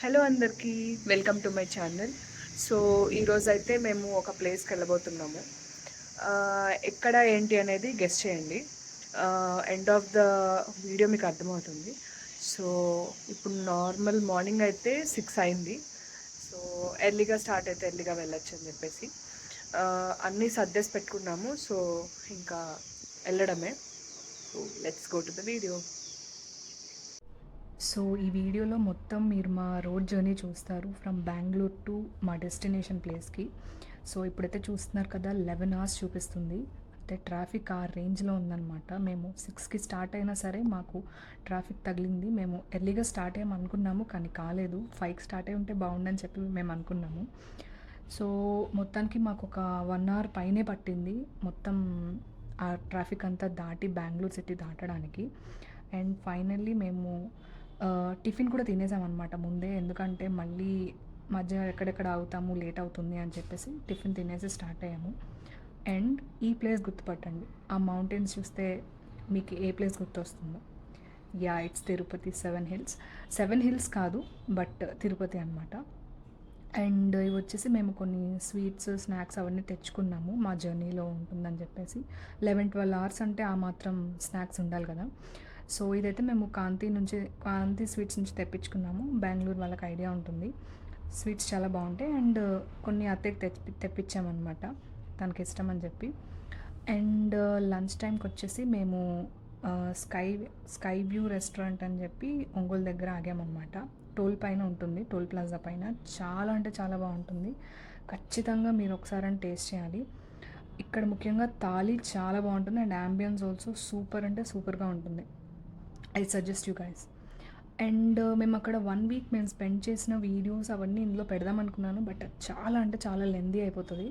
Hello అందరికీ. Welcome to my channel so ఈరోజైతే మేము ఒక ప్లేస్కి వెళ్ళబోతున్నాము. ఎక్కడ ఏంటి అనేది గెస్ట్ చేయండి. ఎండ్ ఆఫ్ ద వీడియో మీకు అర్థమవుతుంది. సో ఇప్పుడు నార్మల్ మార్నింగ్ అయితే సిక్స్ అయింది. సో ఎర్లీగా స్టార్ట్ అయితే ఎర్లీగా వెళ్ళొచ్చు అని చెప్పేసి. అన్నీ సర్దేసి పెట్టుకున్నాము. సో ఇంకా వెళ్ళడమే. So let's go to the video so ఈ వీడియోలో మొత్తం మీరు మా రోడ్ జర్నీ చూస్తారు ఫ్రమ్ బెంగళూరు టు మా డెస్టినేషన్ ప్లేస్కి. సో ఇప్పుడైతే చూస్తున్నారు కదా లెవెన్ అవర్స్ చూపిస్తుంది. అంటే ట్రాఫిక్ ఆ రేంజ్లో ఉందన్నమాట. మేము సిక్స్కి స్టార్ట్ అయినా సరే మాకు ట్రాఫిక్ తగిలింది. మేము ఎర్లీగా స్టార్ట్ అయ్యాము అనుకున్నాము కానీ కాలేదు. ఫైవ్కి స్టార్ట్ అయి ఉంటే బాగుండని చెప్పి మేము అనుకున్నాము. సో మొత్తానికి మాకు ఒక వన్ అవర్ పైనే పట్టింది మొత్తం ఆ ట్రాఫిక్ అంతా దాటి బెంగళూరు సిటీ దాటడానికి. అండ్ ఫైనల్లీ మేము టిఫిన్ కూడా తినేసామన్నమాట ముందే. ఎందుకంటే మళ్ళీ మధ్య ఎక్కడెక్కడ అవుతాము లేట్ అవుతుంది అని చెప్పేసి టిఫిన్ తినేసి స్టార్ట్ అయ్యాము. అండ్ ఈ ప్లేస్ గుర్తుపట్టండి. ఆ మౌంటైన్స్ చూస్తే మీకు ఏ place గుర్తొస్తుందో. Yeah it's Tirupati seven hills seven hills కాదు బట్ తిరుపతి అనమాట అండ్ ఇవి వచ్చేసి మేము కొన్ని స్వీట్స్ స్నాక్స్ అవన్నీ తెచ్చుకున్నాము. మా జర్నీలో ఉంటుందని చెప్పేసి. లెవెన్ ట్వెల్వ్ అవర్స్ అంటే ఆ మాత్రం స్నాక్స్ ఉండాలి కదా. సో ఇదైతే మేము కాంతి నుంచి కాంతి స్వీట్స్ నుంచి తెప్పించుకున్నాము. బెంగళూరు వాళ్ళకి ఐడియా ఉంటుంది. స్వీట్స్ చాలా బాగుంటాయి. అండ్ కొన్ని అత్తకి తెప్పి తెప్పించామన్నమాట. తనకి ఇష్టం అని చెప్పి. అండ్ లంచ్ టైంకి వచ్చేసి మేము స్కై స్కై వ్యూ రెస్టారెంట్ అని చెప్పి ఒంగోలు దగ్గర ఆగామన్నమాట. టోల్ పైన ఉంటుంది. టోల్ ప్లాజా పైన. చాలా అంటే చాలా బాగుంటుంది. ఖచ్చితంగా మీరు ఒకసారి టేస్ట్ చేయాలి. ఇక్కడ ముఖ్యంగా తాళి చాలా బాగుంటుంది. అండ్ యాంబియన్స్ ఆల్సో సూపర్ అంటే సూపర్గా ఉంటుంది. I suggest you guys and మేము అక్కడ వన్ వీక్ మేము స్పెండ్ చేసిన వీడియోస్ అవన్నీ ఇందులో పెడదాం అనుకున్నాను బట్ చాలా అంటే చాలా లెందీ అయిపోతుంది.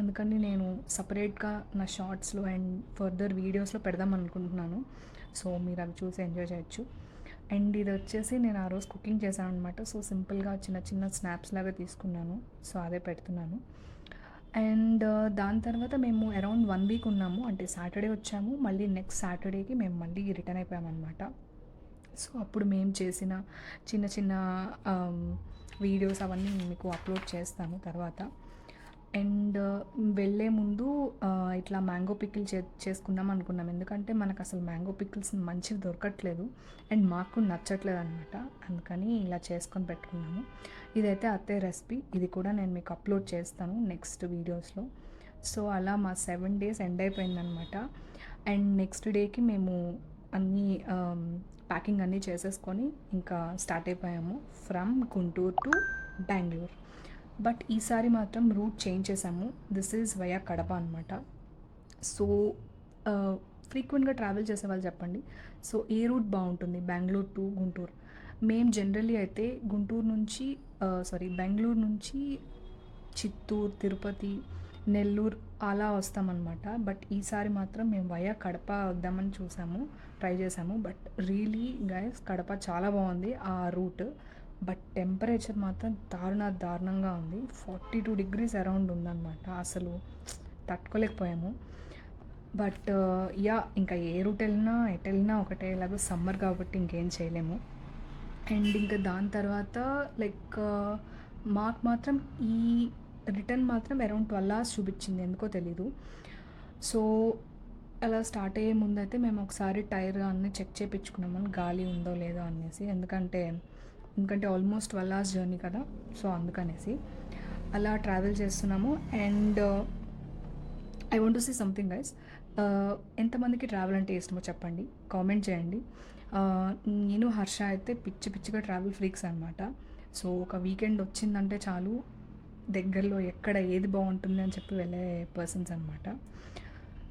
అందుకని నేను సపరేట్గా నా షార్ట్స్లో అండ్ ఫర్దర్ వీడియోస్లో పెడదాం అనుకుంటున్నాను. సో మీరు అవి చూసి ఎంజాయ్ చేయొచ్చు. అండ్ ఇది వచ్చేసి నేను ఆ రోజు కుకింగ్ చేశాను అనమాట సో సింపుల్గా చిన్న చిన్న స్నాప్స్ లాగా తీసుకున్నాను. సో అదే పెడుతున్నాను. అండ్ దాని తర్వాత మేము అరౌండ్ వన్ వీక్ ఉన్నాము. అంటే సాటర్డే వచ్చాము. మళ్ళీ నెక్స్ట్ సాటర్డేకి మేము మళ్ళీ రిటర్న్ అయిపోయామన్నమాట. సో అప్పుడు మేము చేసిన చిన్న చిన్న వీడియోస్ అవన్నీ మీకు అప్లోడ్ చేస్తాము తర్వాత. అండ్ వెళ్ళే ముందు ఇట్లా మ్యాంగో పికిల్ చే చేసుకుందాం అనుకున్నాం. ఎందుకంటే మనకు అసలు మ్యాంగో పికిల్స్ మంచివి దొరకట్లేదు. అండ్ మాకు నచ్చట్లేదు అనమాట అందుకని ఇలా చేసుకొని పెట్టుకున్నాము. ఇదైతే అత్తే రెసిపీ. ఇది కూడా నేను మీకు అప్లోడ్ చేస్తాను నెక్స్ట్ వీడియోస్లో. సో అలా మా సెవెన్ డేస్ ఎండ్ అయిపోయిందనమాట. అండ్ నెక్స్ట్ డేకి మేము అన్నీ ప్యాకింగ్ అన్నీ చేసేసుకొని ఇంకా స్టార్ట్ అయిపోయాము from Guntur to Bengaluru. But ఈసారి మాత్రం రూట్ చేంజ్ చేసాము దిస్ ఈజ్ వయా కడప అనమాట సో ఫ్రీక్వెంట్గా ట్రావెల్ చేసే వాళ్ళు చెప్పండి. సో ఏ రూట్ బాగుంటుంది? బెంగళూరు టు గుంటూరు. మేము జనరల్లీ అయితే గుంటూరు నుంచి సారీ బెంగళూరు నుంచి చిత్తూరు తిరుపతి నెల్లూరు అలా వస్తామన్నమాట. బట్ ఈసారి మాత్రం మేము వయా కడప వద్దామని చూసాము ట్రై చేసాము. బట్ రియలీ గైస్ కడప చాలా బాగుంది ఆ రూట్ బట్ టెంపరేచర్ మాత్రం దారుణ దారుణంగా ఉంది. ఫార్టీ టూ డిగ్రీస్ అరౌండ్ ఉందన్నమాట. అసలు తట్టుకోలేకపోయాము. బట్ యా ఇంకా ఏ రూట్ వెళ్ళినా ఎటు వెళ్ళినా ఒకటే ఇలాగో సమ్మర్ కాబట్టి ఇంకేం చేయలేము. అండ్ ఇంకా దాని తర్వాత లైక్ మాకు uh, మాత్రం ఈ రిటర్న్ మాత్రం అరౌండ్ ట్వెల్వ్ అవర్స్ చూపించింది. ఎందుకో తెలీదు. సో అలా స్టార్ట్ అయ్యే ముందు అయితే మేము ఒకసారి టైర్ అన్నీ చెక్ చేయించుకున్నాము గాలి ఉందో లేదో అనేసి. ఎందుకంటే ఎందుకంటే ఆల్మోస్ట్ ట్వెల్వ్ అవర్స్ జర్నీ కదా. సో అందుకనేసి అలా ట్రావెల్ చేస్తున్నాము. And I want to see something guys ఎంతమందికి ట్రావెల్ అంటే ఇష్టమో చెప్పండి. కామెంట్ చేయండి. నేను హర్ష అయితే పిచ్చి పిచ్చిగా ట్రావెల్ ఫ్రీక్స్ అనమాట సో ఒక వీకెండ్ వచ్చిందంటే చాలు దగ్గరలో ఎక్కడ ఏది బాగుంటుంది అని చెప్పి వెళ్ళే పర్సన్స్ అనమాట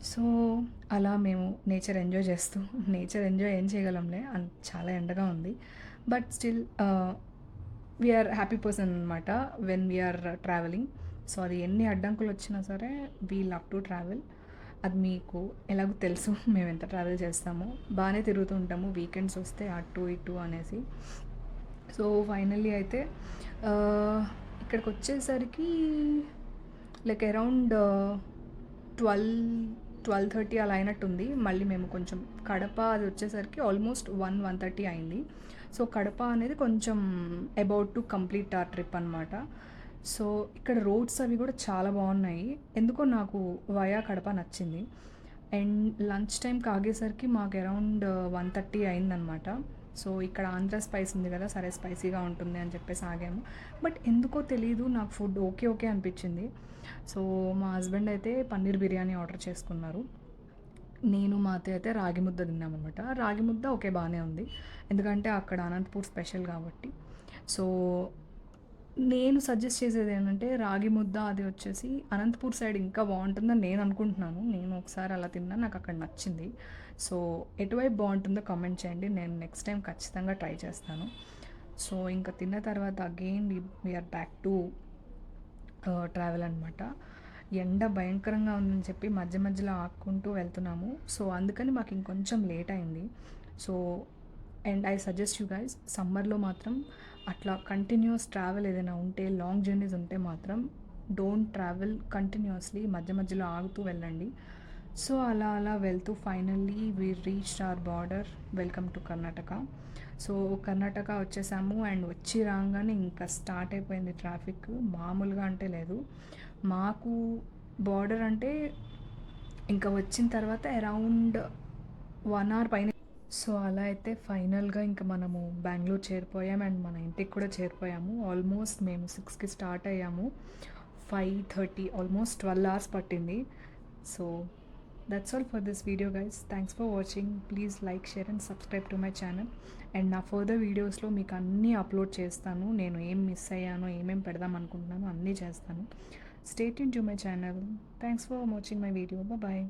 సో అలా మేము నేచర్ ఎంజాయ్ చేస్తూ నేచర్ ఎంజాయ్ ఏం చేయగలంలే అన్ చాలా ఎండగా ఉంది. But still we are happy person అనమాట when we are travelling so అది ఎన్ని అడ్డంకులు వచ్చినా సరే వీ లవ్ టు ట్రావెల్ అది మీకు ఎలాగో తెలుసు మేము ఎంత ట్రావెల్ చేస్తామో. బాగానే తిరుగుతూ ఉంటాము వీకెండ్స్ వస్తే అటు ఇటు అనేసి. సో ఫైనల్లీ అయితే ఇక్కడికి వచ్చేసరికి like around twelve twelve thirty అలా అయినట్టుంది. మళ్ళీ మేము కొంచెం కడప అది వచ్చేసరికి ఆల్మోస్ట్ వన్ వన్ థర్టీ అయింది. సో కడప అనేది కొంచెం అబౌట్ టు కంప్లీట్ ఆ ట్రిప్ అనమాట సో ఇక్కడ రోడ్స్ అవి కూడా చాలా బాగున్నాయి. ఎందుకో నాకు వయా కడప నచ్చింది. అండ్ లంచ్ టైం కాగేసరికి మాకు అరౌండ్ uh, వన్ థర్టీ అయిందనమాట సో ఇక్కడ ఆంధ్ర స్పైస్ ఉంది కదా సరే స్పైసీగా ఉంటుంది అని చెప్పేసి ఆగాము. బట్ ఎందుకో తెలియదు నాకు ఫుడ్ ఓకే ఓకే అనిపించింది. సో మా హస్బెండ్ అయితే పన్నీర్ బిర్యానీ ఆర్డర్ చేసుకున్నారు. నేను మా అత్తయ్య అయితే రాగి ముద్ద తిన్నామన్నమాట. రాగి ముద్ద ఓకే బాగానే ఉంది. ఎందుకంటే అక్కడ అనంతపూర్ స్పెషల్ కాబట్టి. సో నేను సజెస్ట్ చేసేది ఏంటంటే రాగి ముద్ద అది వచ్చేసి అనంతపూర్ సైడ్ ఇంకా బాగుంటుందని నేను అనుకుంటున్నాను. నేను ఒకసారి అలా తిన్నా నాకు అక్కడ నచ్చింది. సో ఎటువైపు బాగుంటుందో కామెంట్ చేయండి. నేను నెక్స్ట్ టైం ఖచ్చితంగా ట్రై చేస్తాను. సో ఇంకా తిన్న తర్వాత again we are back to travel అనమాట ఎండ భయంకరంగా ఉందని చెప్పి మధ్య మధ్యలో ఆక్కుంటూ వెళ్తున్నాము. సో అందుకని మాకు ఇంకొంచెం లేట్ అయింది. So and I suggest you guys సమ్మర్లో మాత్రం అట్లా కంటిన్యూస్ ట్రావెల్ ఏదైనా ఉంటే లాంగ్ జర్నీస్ ఉంటే మాత్రం డోంట్ ట్రావెల్ కంటిన్యూస్లీ మధ్య మధ్యలో ఆగుతూ వెళ్ళండి. సో అలా అలా వెళ్తూ finally we reach our border welcome to Karnataka so Karnataka వచ్చేసాము అండ్ వచ్చి రాగానే ఇంకా స్టార్ట్ అయిపోయింది ట్రాఫిక్ మామూలుగా అంటే లేదు. మాకు బార్డర్ అంటే ఇంకా వచ్చిన తర్వాత అరౌండ్ వన్ అవర్ పైన సో అలా అయితే ఫైనల్గా ఇంకా మనము బెంగళూరు చేరిపోయాం అండ్ మన ఇంటికి కూడా చేరిపోయాము. ఆల్మోస్ట్ మేము సిక్స్కి స్టార్ట్ అయ్యాము. Five thirty almost twelve hours పట్టింది. So that's all for this video guys thanks for watching please like share and subscribe to my channel and నా ఫర్దర్ వీడియోస్లో మీకు అన్నీ అప్లోడ్ చేస్తాను. నేను ఏం మిస్ అయ్యానో ఏమేం పెడదాం అనుకుంటున్నానో అన్నీ చేస్తాను. Stay in to my channel thanks for watching my video bye